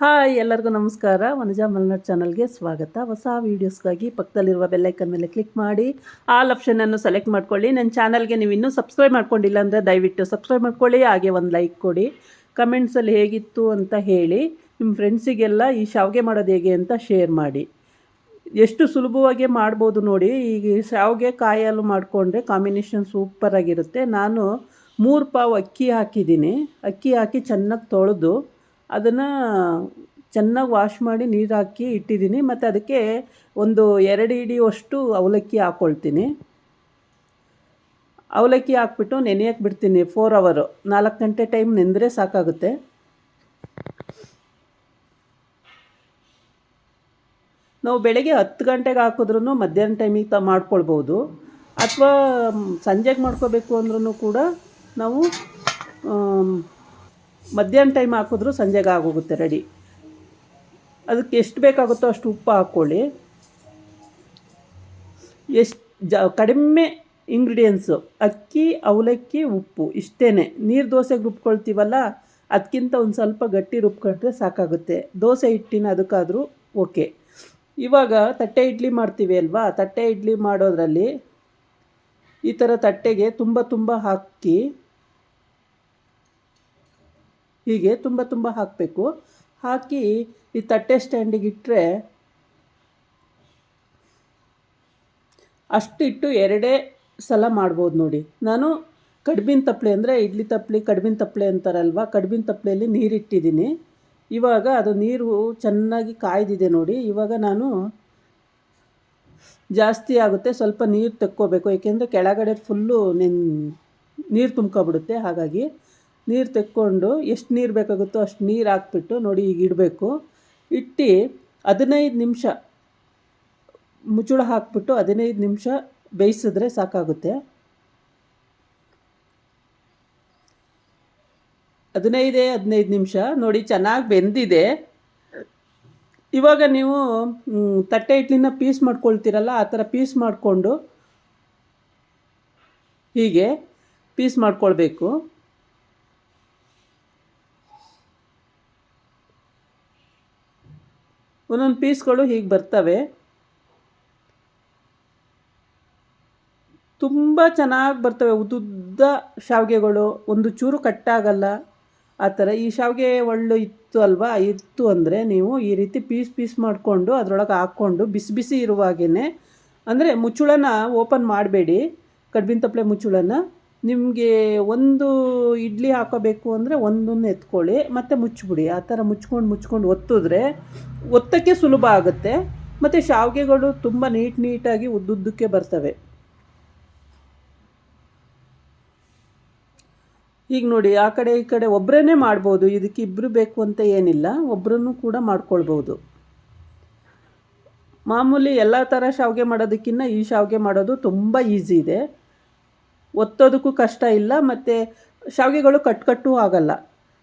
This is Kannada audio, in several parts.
ಹಾಯ್, ಎಲ್ಲರಿಗೂ ನಮಸ್ಕಾರ. ವನಜಾ ಮಲ್ನಾಡ್ ಚಾನಲ್ಗೆ ಸ್ವಾಗತ. ಹೊಸ ವೀಡಿಯೋಸ್ಗಾಗಿ ಪಕ್ಕದಲ್ಲಿರುವ ಬೆಲ್ಲೈಕನ್ ಮೇಲೆ ಕ್ಲಿಕ್ ಮಾಡಿ. ಆಲ್ ಆಪ್ಷನನ್ನು ಸೆಲೆಕ್ಟ್ ಮಾಡ್ಕೊಳ್ಳಿ. ನನ್ನ ಚಾನಲ್ಗೆ ನೀವು ಇನ್ನೂ ಸಬ್ಸ್ಕ್ರೈಬ್ ಮಾಡ್ಕೊಂಡಿಲ್ಲ ಅಂದರೆ ದಯವಿಟ್ಟು ಸಬ್ಸ್ಕ್ರೈಬ್ ಮಾಡ್ಕೊಳ್ಳಿ. ಹಾಗೆ ಒಂದು ಲೈಕ್ ಕೊಡಿ. ಕಮೆಂಟ್ಸಲ್ಲಿ ಹೇಗಿತ್ತು ಅಂತ ಹೇಳಿ. ನಿಮ್ಮ ಫ್ರೆಂಡ್ಸಿಗೆಲ್ಲ ಈ ಶಾವಿಗೆ ಮಾಡೋದು ಹೇಗೆ ಅಂತ ಶೇರ್ ಮಾಡಿ. ಎಷ್ಟು ಸುಲಭವಾಗಿ ಮಾಡ್ಬೋದು ನೋಡಿ. ಈಗ ಶಾವಿಗೆ ಕಾಯಲು ಮಾಡಿಕೊಂಡ್ರೆ ಕಾಂಬಿನೇಷನ್ ಸೂಪರಾಗಿರುತ್ತೆ ನಾನು ಮೂರು ಪಾವು ಅಕ್ಕಿ ಹಾಕಿದ್ದೀನಿ. ಅಕ್ಕಿ ಹಾಕಿ ಚೆನ್ನಾಗಿ ತೊಳೆದು ಅದನ್ನು ಚೆನ್ನಾಗಿ ವಾಶ್ ಮಾಡಿ ನೀರು ಹಾಕಿ ಇಟ್ಟಿದ್ದೀನಿ ಮತ್ತು ಅದಕ್ಕೆ ಒಂದು ಎರಡು ಹಿಡಿಯುವಷ್ಟು ಅವಲಕ್ಕಿ ಹಾಕ್ಕೊಳ್ತೀನಿ ಅವಲಕ್ಕಿ ಹಾಕ್ಬಿಟ್ಟು ನೆನೆಯಕ್ಕೆ ಬಿಡ್ತೀನಿ ಫೋರ್ ಅವರು ನಾಲ್ಕು ಗಂಟೆ ಟೈಮ್ ನೆಂದರೆ ಸಾಕಾಗುತ್ತೆ. ನಾವು ಬೆಳಗ್ಗೆ ಹತ್ತು ಗಂಟೆಗೆ ಹಾಕಿದ್ರೂ ಮಧ್ಯಾಹ್ನ ಟೈಮಿಗೆ ತ ಮಾಡ್ಕೊಳ್ಬೋದು. ಅಥವಾ ಸಂಜೆಗೆ ಮಾಡ್ಕೋಬೇಕು ಅಂದ್ರೂ ಕೂಡ ನಾವು ಮಧ್ಯಾಹ್ನ ಟೈಮ್ ಹಾಕಿದ್ರೂ ಸಂಜೆಗೆ ಆಗೋಗುತ್ತೆ ರೆಡಿ ಅದಕ್ಕೆ ಎಷ್ಟು ಬೇಕಾಗುತ್ತೋ ಅಷ್ಟು ಉಪ್ಪು ಹಾಕ್ಕೊಳ್ಳಿ ಎಷ್ಟು ಜ, ಕಡಿಮೆ ಇಂಗ್ರೀಡಿಯೆಂಟ್ಸು ಅಕ್ಕಿ, ಅವಲಕ್ಕಿ, ಉಪ್ಪು ಇಷ್ಟೇ ನೀರು ದೋಸೆಗೆ ರುಬ್ಕೊಳ್ತೀವಲ್ಲ ಅದಕ್ಕಿಂತ ಒಂದು ಸ್ವಲ್ಪ ಗಟ್ಟಿ ರುಬ್ಕೊಂಡ್ರೆ ಸಾಕಾಗುತ್ತೆ. ದೋಸೆ ಹಿಟ್ಟಿನ ಅದಕ್ಕಾದರೂ ಓಕೆ ಇವಾಗ ತಟ್ಟೆ ಇಡ್ಲಿ ಮಾಡ್ತೀವಿ ಅಲ್ವಾ? ತಟ್ಟೆ ಇಡ್ಲಿ ಮಾಡೋದ್ರಲ್ಲಿ ಈ ಥರ ತಟ್ಟೆಗೆ ತುಂಬ ತುಂಬ ಹಾಕಿ ಹೀಗೆ ತುಂಬ ತುಂಬ ಹಾಕಬೇಕು. ಹಾಕಿ ಈ ತಟ್ಟೆ ಸ್ಟ್ಯಾಂಡಿಗೆ ಇಟ್ಟರೆ ಅಷ್ಟಿಟ್ಟು ಎರಡೇ ಸಲ ಮಾಡ್ಬೋದು ನೋಡಿ. ನಾನು ಕಡ್ಬಿನ ತಪ್ಪಲೆ ಅಂದರೆ ಇಡ್ಲಿ ತಪ್ಪಲೆ ಕಡ್ಬಿನ ತಪ್ಪಲೆ ಅಂತಾರಲ್ವ? ಕಡ್ಬಿನ ತಪ್ಪಲೆಯಲ್ಲಿ ನೀರಿಟ್ಟಿದ್ದೀನಿ. ಇವಾಗ ಅದು ನೀರು ಚೆನ್ನಾಗಿ ಕಾಯ್ದಿದೆ ನೋಡಿ. ಇವಾಗ ನಾನು ಜಾಸ್ತಿ ಆಗುತ್ತೆ, ಸ್ವಲ್ಪ ನೀರು ತಕ್ಕೋಬೇಕು. ಏಕೆಂದರೆ ಕೆಳಗಡೆ ಫುಲ್ಲು ನಿನ್ನ ನೀರು ತುಂಬ್ಕೊಬಿಡುತ್ತೆ. ಹಾಗಾಗಿ ನೀರು ತೆಕ್ಕೊಂಡು ಎಷ್ಟು ನೀರು ಬೇಕಾಗುತ್ತೋ ಅಷ್ಟು ನೀರು ಹಾಕ್ಬಿಟ್ಟು ನೋಡಿ ಈಗ ಇಡಬೇಕು. ಇಟ್ಟು ಹದಿನೈದು ನಿಮಿಷ ಮುಚ್ಚಳ ಹಾಕ್ಬಿಟ್ಟು ಹದಿನೈದು ನಿಮಿಷ ಬೇಯಿಸಿದ್ರೆ ಸಾಕಾಗುತ್ತೆ. ಹದಿನೈದೇ, ಹದಿನೈದು ನಿಮಿಷ ನೋಡಿ ಚೆನ್ನಾಗಿ ಬೆಂದಿದೆ. ಇವಾಗ ನೀವು ತಟ್ಟೆ ಇಡ್ಲಿನ ಪೀಸ್ ಮಾಡ್ಕೊಳ್ತೀರಲ್ಲ ಆ ಥರ ಪೀಸ್ ಮಾಡಿಕೊಂಡು ಹೀಗೆ ಪೀಸ್ ಮಾಡ್ಕೊಳ್ಬೇಕು. ಒಂದೊಂದು ಪೀಸ್ಗಳು ಹೀಗೆ ಬರ್ತವೆ. ತುಂಬ ಚೆನ್ನಾಗಿ ಬರ್ತವೆ. ಉದ್ದುದ್ದ ಶಾವಿಗೆಗಳು, ಒಂದು ಚೂರು ಕಟ್ಟಾಗಲ್ಲ, ಆ ಥರ. ಈ ಶಾವಿಗೆ ಒಳ್ಳು ಇತ್ತು ಅಲ್ವಾ? ಇತ್ತು ಅಂದರೆ ನೀವು ಈ ರೀತಿ ಪೀಸ್ ಪೀಸ್ ಮಾಡಿಕೊಂಡು ಅದರೊಳಗೆ ಹಾಕ್ಕೊಂಡು ಬಿಸಿ ಬಿಸಿ ಇರುವಾಗೇ ಅಂದರೆ ಮುಚ್ಚುಳನ ಓಪನ್ ಮಾಡಬೇಡಿ. ಕಡ್ಬಿನ ತಪ್ಪಲೆ ಮುಚ್ಚುಳನ. ನಿಮಗೆ ಒಂದು ಇಡ್ಲಿ ಹಾಕೋಬೇಕು ಅಂದರೆ ಒಂದನ್ನು ಎತ್ಕೊಳ್ಳಿ, ಮತ್ತು ಮುಚ್ಚಿಬಿಡಿ. ಆ ಥರ ಮುಚ್ಕೊಂಡು ಮುಚ್ಕೊಂಡು ಒತ್ತಿದ್ರೆ ಒತ್ತಕ್ಕೆ ಸುಲಭ ಆಗುತ್ತೆ. ಮತ್ತು ಶಾವಿಗೆಗಳು ತುಂಬ ನೀಟ್ ನೀಟಾಗಿ ಉದ್ದುದ್ದಕ್ಕೆ ಬರ್ತವೆ. ಈಗ ನೋಡಿ, ಆ ಕಡೆ ಈ ಕಡೆ ಒಬ್ಬರೇ ಮಾಡ್ಬೋದು. ಇದಕ್ಕೆ ಇಬ್ಬರು ಬೇಕು ಅಂತ ಏನಿಲ್ಲ. ಒಬ್ಬರನ್ನು ಕೂಡ ಮಾಡ್ಕೊಳ್ಬೋದು. ಮಾಮೂಲಿ ಎಲ್ಲ ಥರ ಶಾವಿಗೆ ಮಾಡೋದಕ್ಕಿಂತ ಈ ಶಾವಿಗೆ ಮಾಡೋದು ತುಂಬ ಈಸಿ ಇದೆ. ಒತ್ತೋದಕ್ಕೂ ಕಷ್ಟ ಇಲ್ಲ, ಮತ್ತು ಶಾವಿಗೆಗಳು ಕಟ್ಕಟ್ಟು ಕಟ್ಟು ಆಗಲ್ಲ.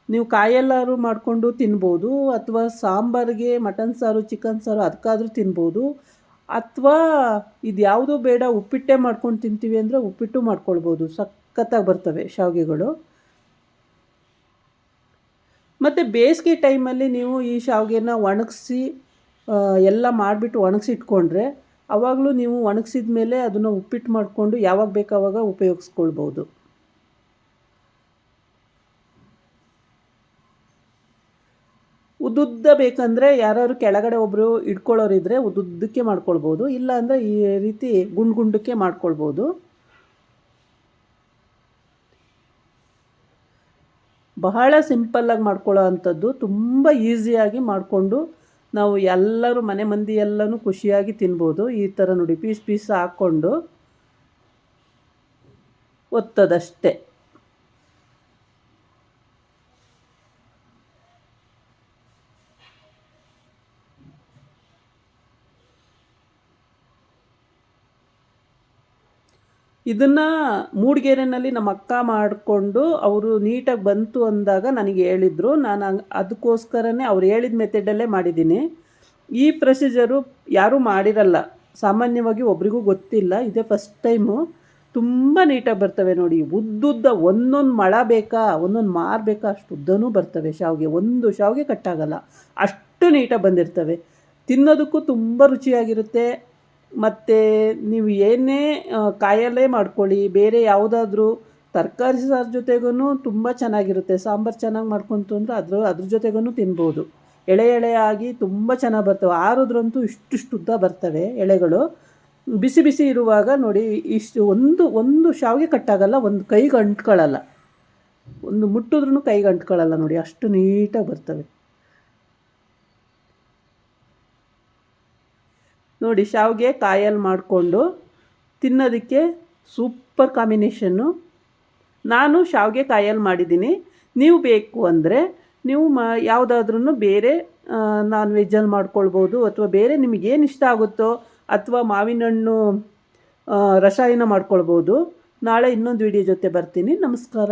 ನೀವು ಕಾಯೆಲ್ಲಾರು ಮಾಡಿಕೊಂಡು ತಿನ್ಬೋದು, ಅಥವಾ ಸಾಂಬಾರಿಗೆ ಮಟನ್ ಸಾರು, ಚಿಕನ್ ಸಾರು ಅದಕ್ಕಾದರೂ ತಿನ್ಬೋದು, ಅಥವಾ ಇದು ಯಾವುದೂ ಬೇಡ ಉಪ್ಪಿಟ್ಟೆ ಮಾಡ್ಕೊಂಡು ತಿಂತೀವಿ ಅಂದರೆ ಉಪ್ಪಿಟ್ಟು ಮಾಡ್ಕೊಳ್ಬೋದು. ಸಖತ್ತಾಗಿ ಬರ್ತವೆ ಶಾವಿಗೆಗಳು. ಮತ್ತು ಬೇಸಿಗೆ ಟೈಮಲ್ಲಿ ನೀವು ಈ ಶಾವಿಗೆನ ಒಣಗಿಸಿ ಎಲ್ಲ ಮಾಡಿಬಿಟ್ಟು ಒಣಗಿಸಿಟ್ಕೊಂಡ್ರೆ ಆವಾಗಲೂ ನೀವು ಒಣಗಿಸಿದ ಮೇಲೆ ಅದನ್ನು ಉಪ್ಪಿಟ್ಟು ಮಾಡಿಕೊಂಡು ಯಾವಾಗ ಬೇಕು ಆವಾಗ ಉಪಯೋಗಿಸ್ಕೊಳ್ಬೋದು. ಉದ್ದುದ್ದ ಬೇಕಂದರೆ ಯಾರಾದ್ರು ಕೆಳಗಡೆ ಒಬ್ಬರು ಇಟ್ಕೊಳ್ಳೋರಿದ್ರೆ ಉದ್ದುದ್ದಕ್ಕೆ ಮಾಡ್ಕೊಳ್ಬೋದು. ಇಲ್ಲ ಅಂದರೆ ಈ ರೀತಿ ಗುಂಡು ಗುಂಡಕ್ಕೆ ಮಾಡ್ಕೊಳ್ಬೋದು. ಬಹಳ ಸಿಂಪಲ್ಲಾಗಿ ಮಾಡ್ಕೊಳ್ಳೋ ಅಂಥದ್ದು ತುಂಬ ಈಸಿಯಾಗಿ ಮಾಡಿಕೊಂಡು ನಾವು ಎಲ್ಲರೂ ಮನೆ ಮಂದಿ ಎಲ್ಲನೂ ಖುಷಿಯಾಗಿ ತಿನ್ಬೋದು. ಈ ಥರ ನೋಡಿ ಪೀಸ್ ಪೀಸ್ ಹಾಕ್ಕೊಂಡು ಒತ್ತದಷ್ಟೆ. ಇದನ್ನು ಮೂಡಿಗೆರೆನಲ್ಲಿ ನಮ್ಮ ಅಕ್ಕ ಮಾಡಿಕೊಂಡು ಅವರು ನೀಟಾಗಿ ಬಂತು ಅಂದಾಗ ನನಗೆ ಹೇಳಿದರು. ನಾನು ಅದಕ್ಕೋಸ್ಕರನೇ ಅವ್ರು ಹೇಳಿದ ಮೆಥಡಲ್ಲೇ ಮಾಡಿದ್ದೀನಿ ಈ ಪ್ರೊಸೀಜರು ಯಾರೂ ಮಾಡಿರಲ್ಲ. ಸಾಮಾನ್ಯವಾಗಿ ಒಬ್ರಿಗೂ ಗೊತ್ತಿಲ್ಲ. ಇದೇ ಫಸ್ಟ್ ಟೈಮು. ತುಂಬ ನೀಟಾಗಿ ಬರ್ತವೆ ನೋಡಿ. ಉದ್ದುದ್ದ ಒಂದೊಂದು ಮಳ ಬೇಕಾ, ಒಂದೊಂದು ಮಾರು ಬೇಕಾ, ಅಷ್ಟು ಉದ್ದನೂ ಬರ್ತವೆ ಶಾವಿಗೆ. ಒಂದು ಶಾವಿಗೆ ಕಟ್ಟಾಗಲ್ಲ. ಅಷ್ಟು ನೀಟಾಗಿ ಬಂದಿರ್ತವೆ. ತಿನ್ನೋದಕ್ಕೂ ತುಂಬ ರುಚಿಯಾಗಿರುತ್ತೆ. ಮತ್ತು ನೀವು ಏನೇ ಕಾಯಲ್ಲೇ ಮಾಡ್ಕೊಳ್ಳಿ. ಬೇರೆ ಯಾವುದಾದ್ರೂ ತರಕಾರಿ ಸಾರು ಜೊತೆಗೂ ತುಂಬ ಚೆನ್ನಾಗಿರುತ್ತೆ. ಸಾಂಬಾರು ಚೆನ್ನಾಗಿ ಮಾಡ್ಕೊಂತು ಅಂದರೆ ಅದ್ರ ಅದ್ರ ಜೊತೆಗೂ ತಿನ್ಬೋದು. ಎಳೆ ಎಳೆ ಆಗಿ ತುಂಬ ಚೆನ್ನಾಗಿ ಬರ್ತವೆ. ಆರೋದ್ರಂತೂ ಇಷ್ಟಿಷ್ಟು ಉದ್ದ ಬರ್ತವೆ ಎಳೆಗಳು. ಬಿಸಿ ಬಿಸಿ ಇರುವಾಗ ನೋಡಿ, ಇಷ್ಟು ಒಂದು ಒಂದು ಶಾವಿಗೆ ಕಟ್ಟಾಗಲ್ಲ, ಒಂದು ಕೈಗೆ ಅಂಟ್ಕೊಳ್ಳಲ್ಲ. ಒಂದು ಮುಟ್ಟಿದ್ರೂ ಕೈಗೆ ಅಂಟ್ಕೊಳ್ಳಲ್ಲ ನೋಡಿ, ಅಷ್ಟು ನೀಟಾಗಿ ಬರ್ತವೆ. ನೋಡಿ, ಶಾವಿಗೆ ಕಾಯಲ್ಲಿ ಮಾಡಿಕೊಂಡು ತಿನ್ನೋದಕ್ಕೆ ಸೂಪರ್ ಕಾಂಬಿನೇಷನ್ನು. ನಾನು ಶಾವಿಗೆ ಕಾಯಲ್ಲಿ ಮಾಡಿದ್ದೀನಿ. ನೀವು ಬೇಕು ಅಂದರೆ ನೀವು ಮ ಯಾವುದಾದ್ರೂ ಬೇರೆ ನಾನ್ ವೆಜ್ಜಲ್ಲಿ ಮಾಡ್ಕೊಳ್ಬೋದು ಅಥವಾ ಬೇರೆ ನಿಮಗೇನು ಇಷ್ಟ ಆಗುತ್ತೋ ಅಥವಾ ಮಾವಿನ ಹಣ್ಣು ರಸಾಯನ ಮಾಡ್ಕೊಳ್ಬೋದು. ನಾಳೆ ಇನ್ನೊಂದು ವಿಡಿಯೋ ಜೊತೆ ಬರ್ತೀನಿ. ನಮಸ್ಕಾರ.